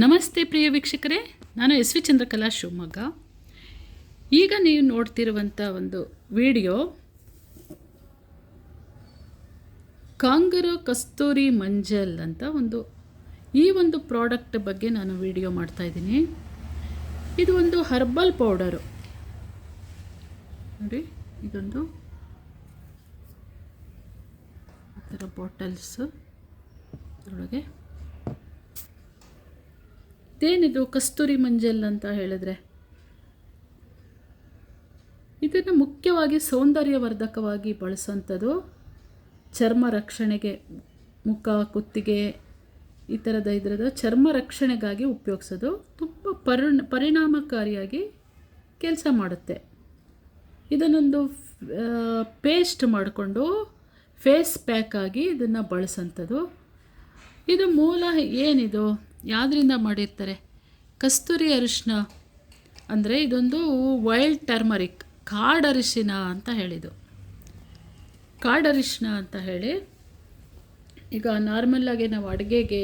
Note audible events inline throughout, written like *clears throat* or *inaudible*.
ನಮಸ್ತೆ ಪ್ರಿಯ ವೀಕ್ಷಕರೇ, ನಾನು ಎಸ್ ವಿ ಚಂದ್ರಕಲಾ ಶಿವಮೊಗ್ಗ. ಈಗ ನೀವು ನೋಡ್ತಿರುವಂಥ ಒಂದು ವಿಡಿಯೋ ಕಾಂಗರೋ ಕಸ್ತೂರಿ ಮಂಜಲ್ ಅಂತ ಒಂದು, ಈ ಒಂದು ಪ್ರಾಡಕ್ಟ್ ಬಗ್ಗೆ ನಾನು ವಿಡಿಯೋ ಮಾಡ್ತಾ ಇದ್ದೀನಿ. ಇದು ಒಂದು ಹರ್ಬಲ್ ಪೌಡರು. ನೋಡಿ, ಇದೊಂದು ಈ ಥರ ಬಾಟಲ್ಸ್ ಇದೇನಿದು ಕಸ್ತೂರಿ ಮಂಜಲ್ ಅಂತ ಹೇಳಿದ್ರೆ? ಇದನ್ನು ಮುಖ್ಯವಾಗಿ ಸೌಂದರ್ಯವರ್ಧಕವಾಗಿ ಬಳಸುವಂಥದ್ದು ಚರ್ಮ ರಕ್ಷಣೆಗೆ, ಮುಖ, ಕುತ್ತಿಗೆ, ಈ ಥರದ ಇದರದ ಚರ್ಮ ರಕ್ಷಣೆಗಾಗಿ ಉಪಯೋಗಿಸೋದು ತುಂಬ ಪರಿಣ, ಪರಿಣಾಮಕಾರಿಯಾಗಿ ಕೆಲಸ ಮಾಡುತ್ತೆ. ಇದನ್ನೊಂದು ಪೇಸ್ಟ್ ಮಾಡಿಕೊಂಡು ಫೇಸ್ ಪ್ಯಾಕ್ ಆಗಿ ಇದನ್ನು ಬಳಸೋಂಥದ್ದು. ಇದು ಮೂಲ ಏನಿದು? ಯಾವುದರಿಂದ ಮಾಡಿರ್ತಾರೆ? ಕಸ್ತೂರಿ ಅರಿಶಿನ ಅಂದರೆ ಇದೊಂದು ವೈಲ್ಡ್ ಟರ್ಮರಿಕ್ ಕಾಡರಿಶಿನ ಅಂತ ಹೇಳಿದ್ದು. ಹೇಳಿದು ಕಾಡರಿಶಿನ ಅಂತ ಹೇಳಿ ಈಗ ನಾರ್ಮಲ್ಲಾಗಿ ನಾವು ಅಡುಗೆಗೆ,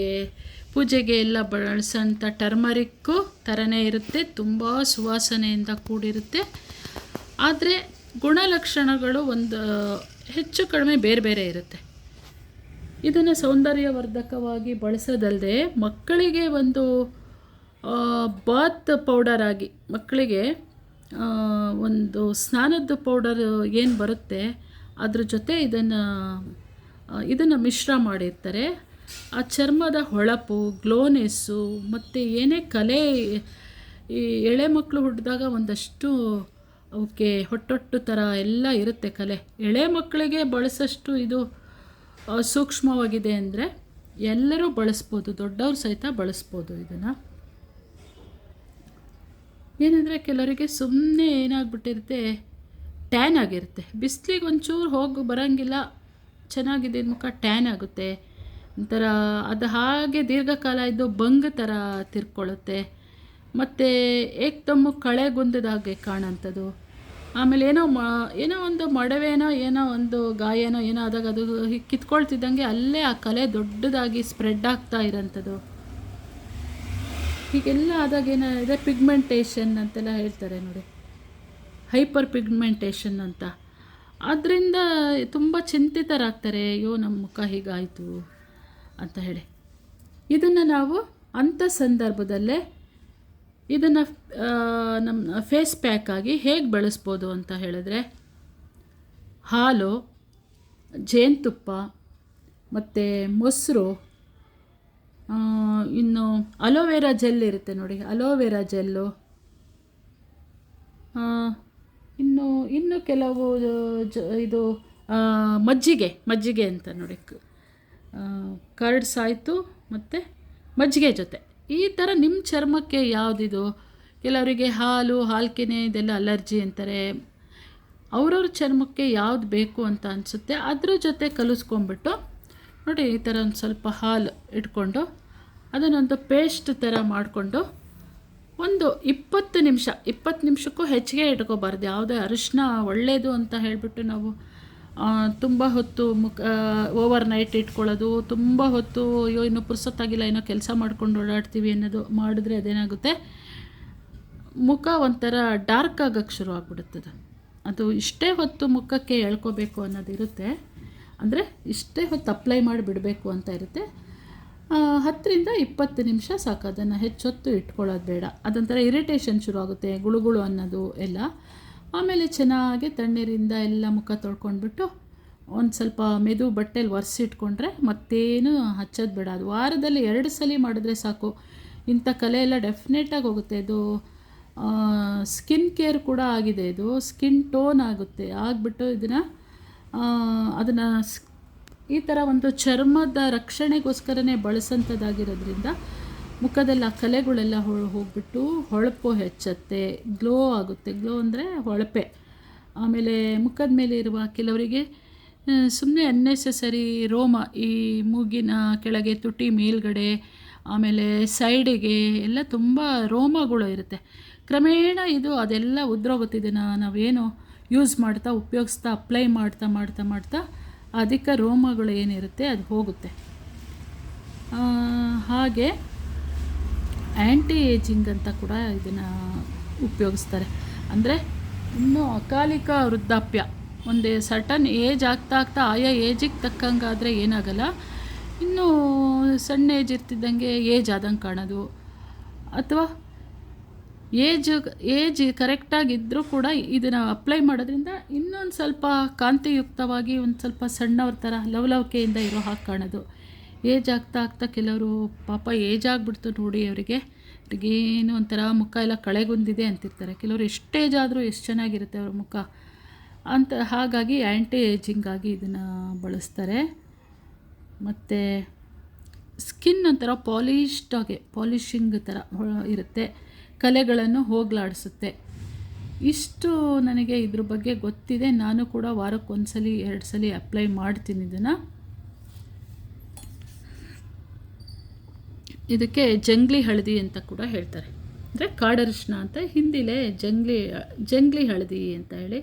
ಪೂಜೆಗೆ ಎಲ್ಲ ಬಳಸೋಂಥ ಟರ್ಮರಿಕ್ಕು ಥರನೇ ಇರುತ್ತೆ, ತುಂಬ ಸುವಾಸನೆಯಿಂದ ಕೂಡಿರುತ್ತೆ. ಆದರೆ ಗುಣಲಕ್ಷಣಗಳು ಒಂದು, ಹೆಚ್ಚು ಕಡಿಮೆ ಬೇರೆ ಬೇರೆ ಇರುತ್ತೆ. ಇದನ್ನು ಸೌಂದರ್ಯವರ್ಧಕವಾಗಿ ಬಳಸೋದಲ್ಲದೆ ಮಕ್ಕಳಿಗೆ ಒಂದು ಬಾತ್ ಪೌಡರ್ ಆಗಿ, ಮಕ್ಕಳಿಗೆ ಒಂದು ಸ್ನಾನದ ಪೌಡರ್ ಏನು ಬರುತ್ತೆ, ಅದ್ರ ಜೊತೆ ಇದನ್ನು ಇದನ್ನು ಮಿಶ್ರ ಮಾಡಿರ್ತಾರೆ. ಆ ಚರ್ಮದ ಹೊಳಪು ಗ್ಲೋನೆಸ್ಸು ಮತ್ತು ಏನೇ ಕಲೆ, ಈ ಎಳೆ ಮಕ್ಕಳು ಹುಟ್ಟಿದಾಗ ಒಂದಷ್ಟು ಅವಕ್ಕೆ ಹೊಟ್ಟೊಟ್ಟು ಥರ ಎಲ್ಲ ಇರುತ್ತೆ ಕಲೆ. ಎಳೆ ಮಕ್ಕಳಿಗೆ ಬಳಸಷ್ಟು ಇದು ಸೂಕ್ಷ್ಮವಾಗಿದೆ ಅಂದರೆ ಎಲ್ಲರೂ ಬಳಸ್ಬೋದು, ದೊಡ್ಡವರು ಸಹಿತ ಬಳಸ್ಬೋದು ಇದನ್ನು. ಏನಂದರೆ ಕೆಲವರಿಗೆ ಸುಮ್ಮನೆ ಏನಾಗ್ಬಿಟ್ಟಿರುತ್ತೆ ಟ್ಯಾನ್ ಆಗಿರುತ್ತೆ. ಬಿಸಿಲಿಗೆ ಒಂಚೂರು ಹೋಗಿ ಬರೋಂಗಿಲ್ಲ, ಚೆನ್ನಾಗಿದೆ ಮುಖ ಟ್ಯಾನ್ ಆಗುತ್ತೆ. ಒಂಥರ ಅದು ಹಾಗೆ ದೀರ್ಘಕಾಲ ಇದ್ದು ಬಂಗ್ ಥರ ತಿರ್ಕೊಳ್ಳುತ್ತೆ. ಮತ್ತು ಏಕ್ದಮ್ಮು ಕಳೆಗುಂದದಾಗೆ ಕಾಣೋಂಥದ್ದು ಆಮೇಲೆ ಏನೋ ಮ, ಏನೋ ಒಂದು ಮಡವೇನೋ, ಏನೋ ಒಂದು ಗಾಯನೋ, ಏನೋ ಆದಾಗ ಅದು ಕಿತ್ಕೊಳ್ತಿದ್ದಂಗೆ ಅಲ್ಲೇ ಆ ಕಲೆ ದೊಡ್ಡದಾಗಿ ಸ್ಪ್ರೆಡ್ ಆಗ್ತಾ ಇರೋಂಥದ್ದು. ಹೀಗೆಲ್ಲ ಆದಾಗ ಏನಾಗಿದೆ? ಪಿಗ್ಮೆಂಟೇಷನ್ ಅಂತೆಲ್ಲ ಹೇಳ್ತಾರೆ ನೋಡಿ. ಹೈಪರ್ ಪಿಗ್ಮೆಂಟೇಷನ್ ಅಂತ. ಅದರಿಂದ ತುಂಬ ಚಿಂತಿತರಾಗ್ತಾರೆ, ಅಯ್ಯೋ ನಮ್ಮ ಮುಖ ಹೀಗಾಯಿತು ಅಂತ ಹೇಳಿ. ಇದನ್ನು ನಾವು ಅಂಥ ಸಂದರ್ಭದಲ್ಲೇ ಇದನ್ನು ನಮ್ಮ ಫೇಸ್ ಪ್ಯಾಕಾಗಿ ಹೇಗೆ ಬಳಸ್ಬೋದು ಅಂತ ಹೇಳಿದ್ರೆ, ಹಾಲು, ಜೇನುತುಪ್ಪ, ಮತ್ತು ಮೊಸರು ಇನ್ನು ಅಲೋವೆರಾ ಜೆಲ್ ಇರುತ್ತೆ ನೋಡಿ, ಅಲೋವೆರಾ ಜೆಲ್ಲು ಇನ್ನು ಇನ್ನು ಕೆಲವು, ಜ, ಇದು ಮಜ್ಜಿಗೆ ಮಜ್ಜಿಗೆ ಅಂತ ನೋಡಿ ಕರ್ಡ್ಸ್ ಆಯಿತು, ಮತ್ತು ಮಜ್ಜಿಗೆ ಜೊತೆ. ಈ ಥರ ನಿಮ್ಮ ಚರ್ಮಕ್ಕೆ ಯಾವುದಿದು? ಕೆಲವರಿಗೆ ಹಾಲು, ಹಾಲ್ಕೆನೆ ಇದೆಲ್ಲ ಅಲರ್ಜಿ ಅಂತಾರೆ. ಅವ್ರವ್ರ ಚರ್ಮಕ್ಕೆ ಯಾವ್ದು ಬೇಕು ಅಂತ ಅನಿಸುತ್ತೆ. ಅದ್ರ ಜೊತೆ ಕಲಿಸ್ಕೊಂಬಿಟ್ಟು ನೋಡಿ ಈ ಥರ ಒಂದು ಸ್ವಲ್ಪ ಹಾಲು ಇಟ್ಕೊಂಡು ಅದನ್ನೊಂದು ಪೇಸ್ಟ್ ಥರ ಮಾಡಿಕೊಂಡು ಒಂದು ಇಪ್ಪತ್ತು ನಿಮಿಷ, ಇಪ್ಪತ್ತು ನಿಮಿಷಕ್ಕೂ ಹೆಚ್ಚಿಗೆ ಇಟ್ಕೋಬಾರ್ದು. ಯಾವುದೇ ಅರಿಶಿನ ಒಳ್ಳೆಯದು ಅಂತ ಹೇಳಿಬಿಟ್ಟು ನಾವು ತುಂಬ ಹೊತ್ತು ಮುಖ ಓವರ್ ನೈಟ್ ಇಟ್ಕೊಳ್ಳೋದು, ತುಂಬ ಹೊತ್ತು, ಅಯ್ಯೋ, ಇನ್ನೂ ಪುರ್ಸೊತ್ತಾಗಿಲ್ಲ, ಏನೋ ಕೆಲಸ ಮಾಡ್ಕೊಂಡು ಓಡಾಡ್ತೀವಿ ಅನ್ನೋದು ಮಾಡಿದ್ರೆ ಅದೇನಾಗುತ್ತೆ? ಮುಖ ಒಂಥರ ಡಾರ್ಕ್ ಆಗೋಕ್ಕೆ ಶುರು ಆಗ್ಬಿಡುತ್ತದೆ. ಅದು ಇಷ್ಟೇ ಹೊತ್ತು ಮುಖಕ್ಕೆ ಎಳ್ಕೋಬೇಕು ಅನ್ನೋದು ಇರುತ್ತೆ. ಅಂದರೆ ಇಷ್ಟೇ ಹೊತ್ತು ಅಪ್ಲೈ ಮಾಡಿ ಬಿಡಬೇಕು ಅಂತ ಇರುತ್ತೆ. ಹತ್ತರಿಂದ ಇಪ್ಪತ್ತು ನಿಮಿಷ ಸಾಕು. ಅದನ್ನು ಹೆಚ್ಚೊತ್ತು ಇಟ್ಕೊಳ್ಳೋದು ಬೇಡ. ಅದೊಂಥರ ಇರಿಟೇಷನ್ ಶುರು ಆಗುತ್ತೆ, ಗುಳುಗುಳು ಅನ್ನೋದು ಎಲ್ಲ. ಆಮೇಲೆ ಚೆನ್ನಾಗಿ ತಣ್ಣೀರಿಂದ ಎಲ್ಲ ಮುಖ ತೊಳ್ಕೊಂಡ್ಬಿಟ್ಟು ಒಂದು ಸ್ವಲ್ಪ ಮೆದು ಬಟ್ಟೆಲಿ ಒರೆಸಿಟ್ಕೊಂಡ್ರೆ ಮತ್ತೇನು ಹಚ್ಚೋದು ಬೇಡ. ಅದು ವಾರದಲ್ಲಿ ಎರಡು ಸಲ ಮಾಡಿದ್ರೆ ಸಾಕು. ಇಂಥ ಕಲೆ ಎಲ್ಲ ಡೆಫಿನೆಟಾಗಿ ಹೋಗುತ್ತೆ. ಇದು ಸ್ಕಿನ್ ಕೇರ್ ಕೂಡ ಆಗಿದೆ. ಇದು ಸ್ಕಿನ್ ಟೋನ್ ಆಗುತ್ತೆ. ಆಗಿಬಿಟ್ಟು ಇದನ್ನು ಅದನ್ನು ಈ ಥರ ಒಂದು ಚರ್ಮದ ರಕ್ಷಣೆಗೋಸ್ಕರನೇ ಬಳಸೋಂಥದ್ದಾಗಿರೋದ್ರಿಂದ ಮುಖದಲ್ಲಿ ಕಲೆಗಳೆಲ್ಲ ಹೋಗ್ಬಿಟ್ಟು ಹೊಳಪು ಹೆಚ್ಚುತ್ತೆ. ಗ್ಲೋ ಆಗುತ್ತೆ. ಗ್ಲೋ ಅಂದರೆ ಹೊಳಪೆ. ಆಮೇಲೆ ಮುಖದ ಮೇಲೆ ಇರುವ ಕೆಲವರಿಗೆ ಸುಮ್ಮನೆ ಅನ್ನೆಸೆಸರಿ ರೋಮ, ಈ ಮೂಗಿನ ಕೆಳಗೆ ತುಟಿ ಮೇಲ್ಗಡೆ, ಆಮೇಲೆ ಸೈಡಿಗೆ ಎಲ್ಲ ತುಂಬ ರೋಮಗಳು ಇರುತ್ತೆ. ಕ್ರಮೇಣ ಇದು ಅದೆಲ್ಲ ಉದ್ರೋಗುತ್ತಿದೆ ನಾವೇನು ಯೂಸ್ ಮಾಡ್ತಾ, ಉಪಯೋಗಿಸ್ತಾ ಅಪ್ಲೈ ಮಾಡ್ತಾ ಮಾಡ್ತಾ ಮಾಡ್ತಾ ಅಧಿಕ ರೋಮಗಳು ಏನಿರುತ್ತೆ ಅದು ಹೋಗುತ್ತೆ. ಹಾಗೆ ಆ್ಯಂಟಿ ಏಜಿಂಗ್ ಅಂತ ಕೂಡ ಇದನ್ನು ಉಪಯೋಗಿಸ್ತಾರೆ. ಅಂದರೆ ಇನ್ನೂ ಅಕಾಲಿಕ ವೃದ್ಧಾಪ್ಯ, ಒಂದು ಸರ್ಟನ್ ಏಜ್ ಆಗ್ತಾ ಆಗ್ತಾ ಆಯಾ ಏಜಿಗೆ ತಕ್ಕಂಗಾದರೆ ಏನಾಗಲ್ಲ. ಇನ್ನೂ ಸಣ್ಣ ಏಜ್ ಇರ್ತಿದ್ದಂಗೆ ಏಜ್ ಆದಂಗೆ ಕಾಣೋದು. ಅಥವಾ ಏಜ್ ಏಜ್ ಕರೆಕ್ಟಾಗಿದ್ದರೂ ಕೂಡ ಇದನ್ನು ಅಪ್ಲೈ ಮಾಡೋದ್ರಿಂದ ಇನ್ನೊಂದು ಸ್ವಲ್ಪ ಕಾಂತಿಯುಕ್ತವಾಗಿ ಒಂದು ಸ್ವಲ್ಪ ಸಣ್ಣವ್ರ ಥರ ಲವಲವಿಕೆಯಿಂದ ಇರೋ ಹಾಗೆ ಕಾಣೋದು. ಏಜ್ ಆಗ್ತಾ ಆಗ್ತಾ ಕೆಲವರು ಪಾಪ ಏಜ್ ಆಗಿಬಿಡ್ತು ನೋಡಿ ಅವರಿಗೆ. ಅವ್ರಿಗೇನು ಒಂಥರ ಮುಖ ಎಲ್ಲ ಕಳೆಗುಂದಿದೆ ಅಂತಿರ್ತಾರೆ. ಕೆಲವರು ಎಷ್ಟು ಏಜ್ ಆದರೂ ಎಷ್ಟು ಚೆನ್ನಾಗಿರುತ್ತೆ ಅವ್ರ ಮುಖ. ಅಂತ ಹಾಗಾಗಿ ಆ್ಯಂಟಿ ಏಜಿಂಗಾಗಿ ಇದನ್ನು ಬಳಸ್ತಾರೆ. ಮತ್ತು ಸ್ಕಿನ್ ಒಂಥರ ಪಾಲಿಶ್ಡಾಗೆ ಪಾಲಿಶಿಂಗ್ ಥರ ಇರುತ್ತೆ. ಕಲೆಗಳನ್ನು ಹೋಗಲಾಡಿಸುತ್ತೆ. ಇಷ್ಟು ನನಗೆ ಇದ್ರ ಬಗ್ಗೆ ಗೊತ್ತಿದೆ. ನಾನು ಕೂಡ ವಾರಕ್ಕೆ ಒಂದ್ಸಲಿ ಎರಡು ಸಲ ಅಪ್ಲೈ ಮಾಡ್ತೀನಿ ಇದನ್ನು. ಇದಕ್ಕೆ ಜಂಗ್ಲಿ ಹಳದಿ ಅಂತ ಕೂಡ ಹೇಳ್ತಾರೆ. ಅಂದರೆ ಕಾಡರಿಶಿನ ಅಂತ ಹಿಂದಿಲೇ ಜಂಗ್ಲಿ ಜಂಗ್ಲಿ ಹಳದಿ ಅಂತ ಹೇಳಿ.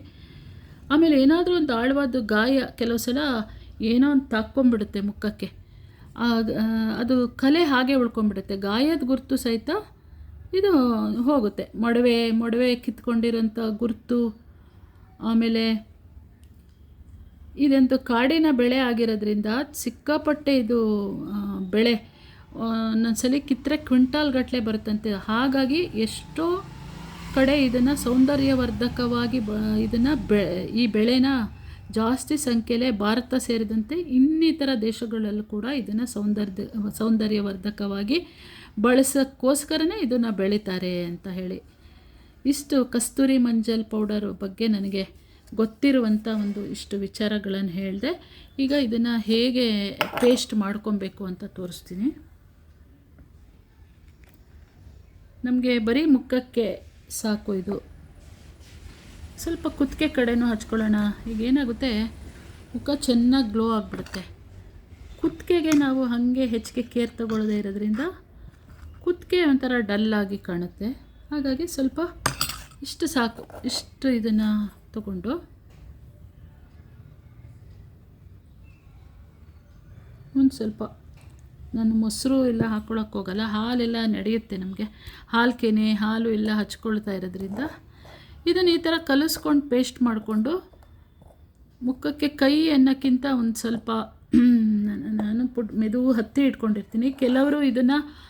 ಆಮೇಲೆ ಏನಾದರೂ ಒಂದು ಆಳವಾದ ಗಾಯ ಕೆಲವು ಸಲ ಏನೋ ಒಂದು ತಾಕ್ಕೊಂಬಿಡುತ್ತೆ ಮುಖಕ್ಕೆ. ಅದು ಕಲೆ ಹಾಗೆ ಉಳ್ಕೊಂಬಿಡುತ್ತೆ ಗಾಯದ ಗುರುತು ಸಹಿತ ಇದು ಹೋಗುತ್ತೆ. ಮೊಡವೆ ಮೊಡವೆ ಕಿತ್ಕೊಂಡಿರೋಂಥ ಗುರುತು, ಆಮೇಲೆ ಇದಂತೂ ಕಾಡಿನ ಬೆಳೆ ಆಗಿರೋದ್ರಿಂದ ಸಿಕ್ಕಾಪಟ್ಟೆ ಇದು ಬೆಳೆ. ಒಂದೊಂದ್ಸಲಿ ಕಿತ್ತರೆ ಕ್ವಿಂಟಾಲ್ ಗಟ್ಟಲೆ ಬರುತ್ತಂತೆ. ಹಾಗಾಗಿ ಎಷ್ಟೋ ಕಡೆ ಇದನ್ನು ಸೌಂದರ್ಯವರ್ಧಕವಾಗಿ ಬ, ಇದನ್ನು ಬೆ, ಈ ಬೆಳೆನ ಜಾಸ್ತಿ ಸಂಖ್ಯೆಯಲ್ಲೇ ಭಾರತ ಸೇರಿದಂತೆ ಇನ್ನಿತರ ದೇಶಗಳಲ್ಲೂ ಕೂಡ ಇದನ್ನು ಸೌಂದರ್ಯ ಸೌಂದರ್ಯವರ್ಧಕವಾಗಿ ಬಳಸೋಕ್ಕೋಸ್ಕರನೇ ಇದನ್ನು ಬೆಳೀತಾರೆ ಅಂತ ಹೇಳಿ. ಇಷ್ಟು ಕಸ್ತೂರಿ ಮಂಜಲ್ ಪೌಡರ್ ಬಗ್ಗೆ ನನಗೆ ಗೊತ್ತಿರುವಂಥ ಒಂದು ಇಷ್ಟು ವಿಚಾರಗಳನ್ನು ಹೇಳಿದೆ, ಈಗ ಇದನ್ನು ಹೇಗೆ ಪೇಸ್ಟ್ ಮಾಡ್ಕೊಬೇಕು ಅಂತ ತೋರಿಸ್ತೀನಿ. ನಮಗೆ ಬರೀ ಮುಖಕ್ಕೆ ಸಾಕು ಇದು. ಸ್ವಲ್ಪ ಕುತ್ತಿಗೆ ಕಡೆನೂ ಹಚ್ಕೊಳ್ಳೋಣ. ಈಗ ಏನಾಗುತ್ತೆ? ಮುಖ ಚೆನ್ನಾಗಿ ಗ್ಲೋ ಆಗಿಬಿಡುತ್ತೆ. ಕುತ್ತಿಗೆಗೆ ನಾವು ಹಾಗೆ ಹೆಚ್ಚಿಗೆ ಕೇರ್ ತಗೊಳ್ಳದೇ ಇರೋದ್ರಿಂದ ಕುತ್ತಿಗೆ ಒಂಥರ ಡಲ್ಲಾಗಿ ಕಾಣುತ್ತೆ. ಹಾಗಾಗಿ ಸ್ವಲ್ಪ ಇಷ್ಟು ಸಾಕು. ಇಷ್ಟು ಇದನ್ನು ತಗೊಂಡು. ಒಂದು ಸ್ವಲ್ಪ ನಾನು ಮೊಸರು ಎಲ್ಲ ಹಾಕ್ಕೊಳಕ್ಕೆ ಹೋಗಲ್ಲ, ಹಾಲೆಲ್ಲ ನಡೆಯುತ್ತೆ ನಮಗೆ. ಹಾಲು ಹಾಲು ಎಲ್ಲ ಹಚ್ಕೊಳ್ತಾ ಇರೋದ್ರಿಂದ ಇದನ್ನು ಈ ಥರ ಕಲಿಸ್ಕೊಂಡು ಪೇಸ್ಟ್ ಮಾಡಿಕೊಂಡು ಮುಖಕ್ಕೆ ಕೈ ಅನ್ನೋಕ್ಕಿಂತ ಒಂದು ಸ್ವಲ್ಪ, *clears throat* ನಾನು- ನಾನು ಪುಟ್ ಮೆದು ಹತ್ತಿ ಇಟ್ಕೊಂಡಿರ್ತೀನಿ. ಕೆಲವರು ಇದನ್ನು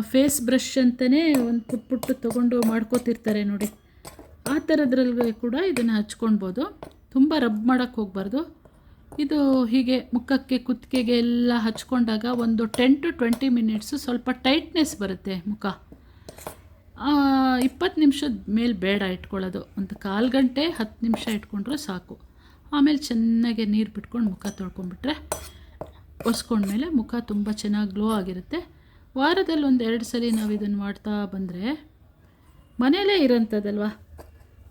ಫೇಸ್ ಬ್ರಷ್ ಅಂತಲೇ ಒಂದು ಪುಟ್ ಪುಟ್ಟು ತೊಗೊಂಡು ಮಾಡ್ಕೋತಿರ್ತಾರೆ ನೋಡಿ. ಆ ಥರದ್ರಲ್ಲಿ ಕೂಡ ಇದನ್ನು ಹಚ್ಕೊಳ್ಬೋದು. ತುಂಬ ರಬ್ ಮಾಡೋಕ್ಕೆ ಹೋಗಬಾರ್ದು. ಇದು ಹೀಗೆ ಮುಖಕ್ಕೆ, ಕುತ್ತಿಗೆಗೆ ಎಲ್ಲ ಹಚ್ಕೊಂಡಾಗ ಒಂದು ಟೆನ್ ಟು ಟ್ವೆಂಟಿ ಮಿನಿಟ್ಸು ಸ್ವಲ್ಪ ಟೈಟ್ನೆಸ್ ಬರುತ್ತೆ ಮುಖ. ಇಪ್ಪತ್ತು ನಿಮಿಷದ ಮೇಲೆ ಬೇಡ ಇಟ್ಕೊಳ್ಳೋದು. ಒಂದು ಕಾಲು ಗಂಟೆ, ಹತ್ತು ನಿಮಿಷ ಇಟ್ಕೊಂಡ್ರೆ ಸಾಕು. ಆಮೇಲೆ ಚೆನ್ನಾಗಿ ನೀರು ಬಿಟ್ಕೊಂಡು ಮುಖ ತೊಳ್ಕೊಂಡ್ಬಿಟ್ರೆ ಮೇಲೆ ಮುಖ ತುಂಬ ಚೆನ್ನಾಗಿ ಗ್ಲೋ ಆಗಿರುತ್ತೆ. ವಾರದಲ್ಲಿ ಒಂದು ಎರಡು ಸಲ ನಾವು ಇದನ್ನು ಮಾಡ್ತಾ ಬಂದರೆ ಮನೆಯಲ್ಲೇ ಇರೋಂಥದ್ದಲ್ವಾ?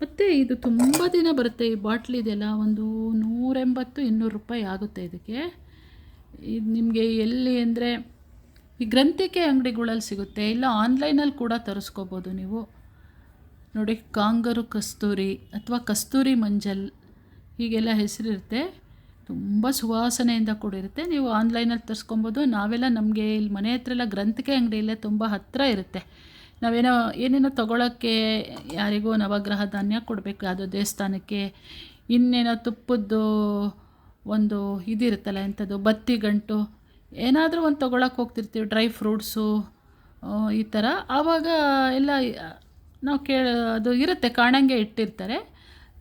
ಮತ್ತು ಇದು ತುಂಬ ದಿನ ಬರುತ್ತೆ ಈ ಬಾಟ್ಲಿದೆಲ್ಲ ಒಂದು ನೂರೆಂಬತ್ತು ಇನ್ನೂರು ರೂಪಾಯಿ ಆಗುತ್ತೆ ಇದಕ್ಕೆ. ಇದು ನಿಮಗೆ ಎಲ್ಲಿ ಅಂದರೆ ಈ ಗ್ರಂಥಿಕೆ ಅಂಗಡಿಗಳಲ್ಲಿ ಸಿಗುತ್ತೆ, ಇಲ್ಲ ಆನ್ಲೈನಲ್ಲಿ ಕೂಡ ತರಿಸ್ಕೋಬೋದು ನೀವು. ನೋಡಿ, ಕಾಂಗರು ಕಸ್ತೂರಿ ಅಥವಾ ಕಸ್ತೂರಿ ಮಂಜಲ್, ಹೀಗೆಲ್ಲ ಹೆಸರಿರುತ್ತೆ. ತುಂಬ ಸುವಾಸನೆಯಿಂದ ಕೂಡಿರುತ್ತೆ. ನೀವು ಆನ್ಲೈನಲ್ಲಿ ತರಿಸ್ಕೊಬೋದು. ನಾವೆಲ್ಲ ನಮಗೆ ಇಲ್ಲಿ ಮನೆ ಹತ್ರ ಎಲ್ಲ ಗ್ರಂಥಿಕೆ ಅಂಗಡಿಯಲ್ಲೇ ತುಂಬ ಹತ್ತಿರ ಇರುತ್ತೆ. ನಾವೇನೋ ಏನೇನೋ ತೊಗೊಳಕ್ಕೆ ಯಾರಿಗೂ ನವಗ್ರಹ ಧಾನ್ಯ ಕೊಡಬೇಕು, ಯಾವುದೋ ದೇವಸ್ಥಾನಕ್ಕೆ ಇನ್ನೇನೋ ತುಪ್ಪದ್ದು ಒಂದು ಇದಿರುತ್ತಲ್ಲ ಎಂಥದ್ದು, ಬತ್ತಿ ಗಂಟು, ಏನಾದರೂ ಒಂದು ತೊಗೊಳಕ್ಕೆ ಹೋಗ್ತಿರ್ತೀವಿ, ಡ್ರೈ ಫ್ರೂಟ್ಸು ಈ ಥರ. ಆವಾಗ ಎಲ್ಲ ನಾವು ಕೇ, ಅದು ಇರುತ್ತೆ, ಕಾಣಂಗೆ ಇಟ್ಟಿರ್ತಾರೆ,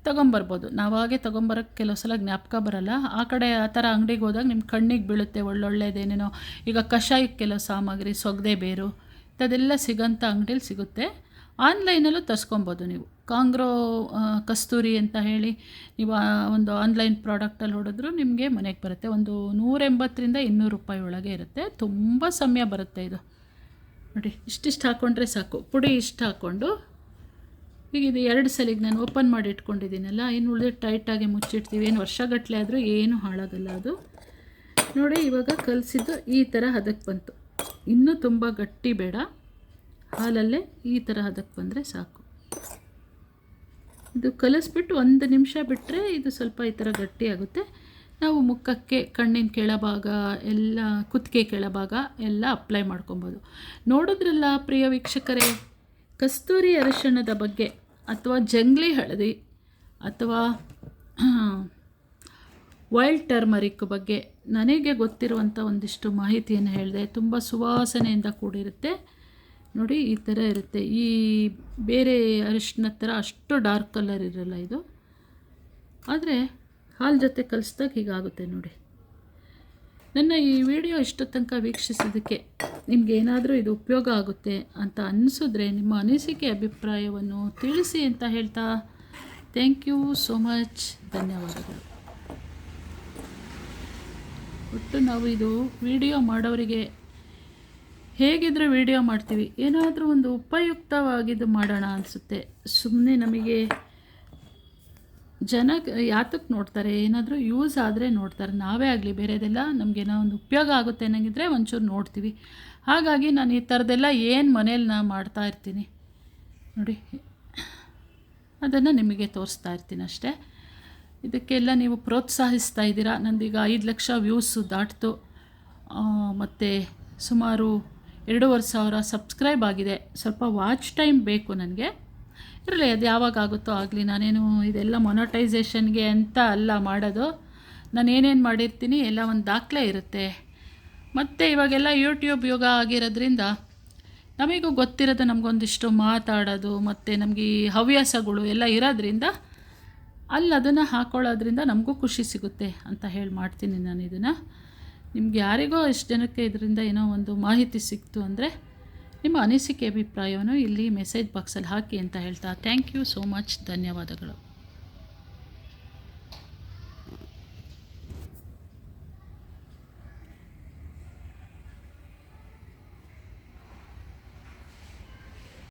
ತೊಗೊಂಬರ್ಬೋದು. ನಾವಾಗೆ ತೊಗೊಂಬರೋಕ್ಕೆ ಕೆಲವು ಸಲ ಜ್ಞಾಪಕ ಬರಲ್ಲ. ಆ ಕಡೆ ಆ ಥರ ಅಂಗಡಿಗೆ ಹೋದಾಗ ನಿಮ್ಮ ಕಣ್ಣಿಗೆ ಬೀಳುತ್ತೆ ಒಳ್ಳೊಳ್ಳೆದೇನೇನೋ. ಈಗ ಕಷಾಯಕ್ಕೆ ಕೆಲವು ಸಾಮಗ್ರಿ, ಸೊಗದೆ ಬೇರು ಇಂಥದ್ದೆಲ್ಲ ಸಿಗೋಂಥ ಅಂಗಡೀಲಿ ಸಿಗುತ್ತೆ. ಆನ್ಲೈನಲ್ಲೂ ತರಿಸ್ಕೊಬೋದು ನೀವು. ಕಾಂಗ್ರೋ ಕಸ್ತೂರಿ ಅಂತ ಹೇಳಿ ನೀವು ಒಂದು ಆನ್ಲೈನ್ ಪ್ರಾಡಕ್ಟಲ್ಲಿ ಹೊಡೆದ್ರು ನಿಮಗೆ ಮನೆಗೆ ಬರುತ್ತೆ. ಒಂದು ನೂರೆಂಬತ್ತರಿಂದ ಇನ್ನೂರು ರೂಪಾಯಿ ಒಳಗೆ ಇರುತ್ತೆ. ತುಂಬ ಸಮಯ ಬರುತ್ತೆ ಇದು. ನೋಡಿ, ಇಷ್ಟಿಷ್ಟು ಹಾಕ್ಕೊಂಡ್ರೆ ಸಾಕು. ಪುಡಿ ಇಷ್ಟು ಹಾಕ್ಕೊಂಡು, ಈಗ ಇದು ಎರಡು ಸಲಿಗೆ ನಾನು ಓಪನ್ ಮಾಡಿ ಇಟ್ಕೊಂಡಿದ್ದೀನಲ್ಲ, ಇನ್ನು ಉಳಿದ್ರೆ ಟೈಟಾಗಿ ಮುಚ್ಚಿಡ್ತೀವಿ. ಏನು ವರ್ಷಗಟ್ಟಲೆ ಆದರೂ ಏನೂ ಹಾಳಾಗಲ್ಲ ಅದು. ನೋಡಿ, ಇವಾಗ ಕಲಸಿದ್ದು ಈ ಥರ ಹದಕ್ಕೆ ಬಂತು. ಇನ್ನೂ ತುಂಬ ಗಟ್ಟಿ ಬೇಡ. ಹಾಲಲ್ಲೇ ಈ ಥರ ಅದಕ್ಕೆ ಬಂದರೆ ಸಾಕು. ಇದು ಕಲಿಸ್ಬಿಟ್ಟು ಒಂದು ನಿಮಿಷ ಬಿಟ್ಟರೆ ಇದು ಸ್ವಲ್ಪ ಈ ಥರ ಗಟ್ಟಿ ಆಗುತ್ತೆ. ನಾವು ಮುಖಕ್ಕೆ, ಕಣ್ಣಿನ ಕೆಳಭಾಗ, ಎಲ್ಲ ಕುತ್ತಿಗೆ ಕೆಳಭಾಗ ಎಲ್ಲ ಅಪ್ಲೈ ಮಾಡ್ಕೊಬೋದು. ನೋಡಿದ್ರಲ್ಲ ಪ್ರಿಯ ವೀಕ್ಷಕರೇ, ಕಸ್ತೂರಿ ಅರಿಶಿಣದ ಬಗ್ಗೆ, ಅಥವಾ ಜಂಗ್ಲಿ ಹಳದಿ, ಅಥವಾ ವೈಲ್ಡ್ ಟರ್ಮರಿಕ್ ಬಗ್ಗೆ ನನಗೆ ಗೊತ್ತಿರುವಂಥ ಒಂದಿಷ್ಟು ಮಾಹಿತಿಯನ್ನು ಹೇಳಿದೆ. ತುಂಬ ಸುವಾಸನೆಯಿಂದ ಕೂಡಿರುತ್ತೆ. ನೋಡಿ, ಈ ಥರ ಇರುತ್ತೆ. ಈ ಬೇರೆ ಅರಿಶಿನ ಥರ ಅಷ್ಟು ಡಾರ್ಕ್ ಕಲರ್ ಇರಲ್ಲ ಇದು. ಆದರೆ ಹಾಲು ಜೊತೆ ಕಲಿಸ್ದಾಗ ಹೀಗಾಗುತ್ತೆ ನೋಡಿ. ನನ್ನ ಈ ವಿಡಿಯೋ ಇಷ್ಟು ತನಕ ವೀಕ್ಷಿಸಿದ್ದಕ್ಕೆ ನಿಮ್ಗೆ ಏನಾದರೂ ಇದು ಉಪಯೋಗ ಆಗುತ್ತೆ ಅಂತ ಅನಿಸಿದ್ರೆ ನಿಮ್ಮ ಅನಿಸಿಕೆ, ಅಭಿಪ್ರಾಯವನ್ನು ತಿಳಿಸಿ ಅಂತ ಹೇಳ್ತಾ ಥ್ಯಾಂಕ್ ಯು ಸೋ ಮಚ್. ಧನ್ಯವಾದಗಳು. ಒಟ್ಟು ನಾವು ಇದು ವಿಡಿಯೋ ಮಾಡೋರಿಗೆ ಹೇಗಿದ್ರೆ ವಿಡಿಯೋ ಮಾಡ್ತೀವಿ? ಏನಾದರೂ ಒಂದು ಉಪಯುಕ್ತವಾಗಿದ್ದು ಮಾಡೋಣ ಅನಿಸುತ್ತೆ. ಸುಮ್ಮನೆ ನಮಗೆ ಜನ ಯಾತಕ್ಕೆ ನೋಡ್ತಾರೆ? ಏನಾದರೂ ಯೂಸ್ ಆದರೆ ನೋಡ್ತಾರೆ. ನಾವೇ ಆಗಲಿ, ಬೇರೆದೆಲ್ಲ ನಮಗೇನೋ ಒಂದು ಉಪಯೋಗ ಆಗುತ್ತೆ ಅನ್ನಂಗಿದ್ರೆ ಒಂಚೂರು ನೋಡ್ತೀವಿ. ಹಾಗಾಗಿ ನಾನು ಈ ಥರದ್ದೆಲ್ಲ ಏನು ಮನೇಲಿ ನಾ ಮಾಡ್ತಾ ಇರ್ತೀನಿ. ನೋಡಿ, ಅದನ್ನು ನಿಮಗೆ ತೋರಿಸ್ತಾ ಇರ್ತೀನಿ ಅಷ್ಟೇ. ಇದಕ್ಕೆಲ್ಲ ನೀವು ಪ್ರೋತ್ಸಾಹಿಸ್ತಾ ಇದ್ದೀರಾ? ನಂದೀಗ ಐದು ಲಕ್ಷ ವ್ಯೂಸು ದಾಟಿತು. ಮತ್ತು ಸುಮಾರು ಎರಡೂವರೆ ಸಾವಿರ ಸಬ್ಸ್ಕ್ರೈಬ್ ಆಗಿದೆ. ಸ್ವಲ್ಪ ವಾಚ್ ಟೈಮ್ ಬೇಕು ನನಗೆ. ಇರಲಿ, ಅದು ಯಾವಾಗ ಆಗುತ್ತೋ ಆಗಲಿ. ನಾನೇನು ಇದೆಲ್ಲ ಮೊನಟೈಸೇಷನ್ಗೆ ಅಂತ ಅಲ್ಲ ಮಾಡೋದು. ನಾನು ಏನೇನು ಮಾಡಿರ್ತೀನಿ ಎಲ್ಲ ಒಂದು ದಾಖಲೆ ಇರುತ್ತೆ. ಮತ್ತು ಇವಾಗೆಲ್ಲ ಯೂಟ್ಯೂಬ್ ಯೋಗ ಆಗಿರೋದ್ರಿಂದ ನಮಗೂ ಗೊತ್ತಿರೋದು, ನಮಗೊಂದಿಷ್ಟು ಮಾತಾಡೋದು, ಮತ್ತು ನಮಗೆ ಈ ಹವ್ಯಾಸಗಳು ಎಲ್ಲ ಇರೋದ್ರಿಂದ ಅಲ್ಲಿ ಅದನ್ನು ಹಾಕ್ಕೊಳ್ಳೋದ್ರಿಂದ ನಮಗೂ ಖುಷಿ ಸಿಗುತ್ತೆ ಅಂತ ಹೇಳಿ ಮಾಡ್ತೀನಿ ನಾನು ಇದನ್ನು. ನಿಮ್ಗೆ ಯಾರಿಗೋ ಎಷ್ಟು ಜನಕ್ಕೆ ಇದರಿಂದ ಏನೋ ಒಂದು ಮಾಹಿತಿ ಸಿಕ್ತು ಅಂದರೆ ನಿಮ್ಮ ಅನಿಸಿಕೆ, ಅಭಿಪ್ರಾಯವನ್ನು ಇಲ್ಲಿ ಮೆಸೇಜ್ ಬಾಕ್ಸಲ್ಲಿ ಹಾಕಿ ಅಂತ ಹೇಳ್ತಾ ಥ್ಯಾಂಕ್ ಯು ಸೋ ಮಚ್ ಧನ್ಯವಾದಗಳು.